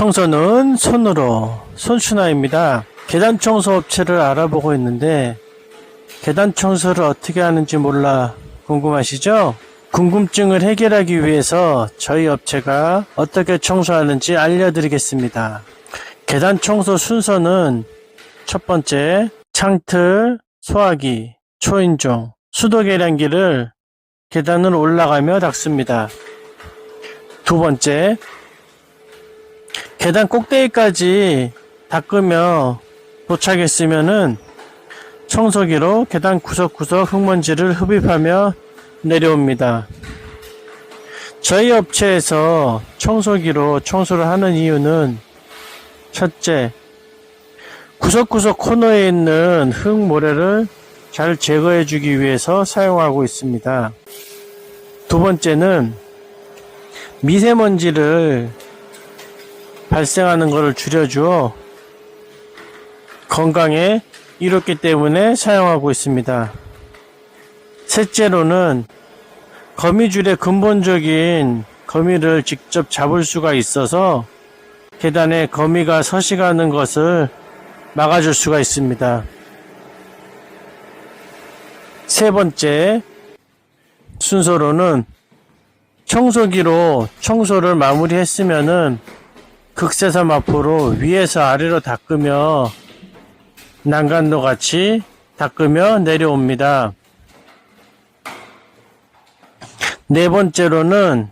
청소는 손으로 손순화입니다. 계단 청소 업체를 알아보고 있는데 계단 청소를 어떻게 하는지 몰라 궁금하시죠? 궁금증을 해결하기 위해서 저희 업체가 어떻게 청소하는지 알려드리겠습니다. 계단 청소 순서는 첫 번째 창틀, 소화기, 초인종, 수도 계량기를 계단을 올라가며 닦습니다. 두 번째 계단 꼭대기까지 닦으며 도착했으면은 청소기로 계단 구석구석 흙먼지를 흡입하며 내려옵니다. 저희 업체에서 청소기로 청소를 하는 이유는 첫째, 구석구석 코너에 있는 흙 모래를 잘 제거해 주기 위해서 사용하고 있습니다. 두 번째는 미세먼지를 발생하는 것을 줄여주어 건강에 이롭기 때문에 사용하고 있습니다. 셋째로는 거미줄의 근본적인 거미를 직접 잡을 수가 있어서 계단에 거미가 서식하는 것을 막아줄 수가 있습니다. 세 번째 순서로는 청소기로 청소를 마무리했으면은 극세사 앞으로 위에서 아래로 닦으며 난간도 같이 닦으며 내려옵니다. 네 번째로는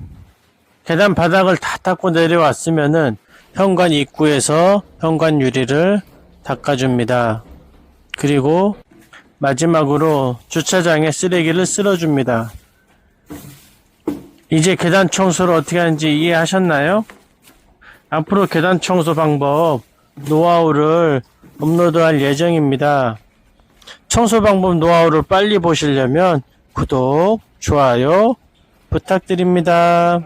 계단 바닥을 다 닦고 내려왔으면은 현관 입구에서 현관 유리를 닦아줍니다. 그리고 마지막으로 주차장에 쓰레기를 쓸어줍니다. 이제 계단 청소를 어떻게 하는지 이해하셨나요? 앞으로 계단 청소 방법 노하우를 업로드할 예정입니다. 청소 방법 노하우를 빨리 보시려면 구독, 좋아요 부탁드립니다.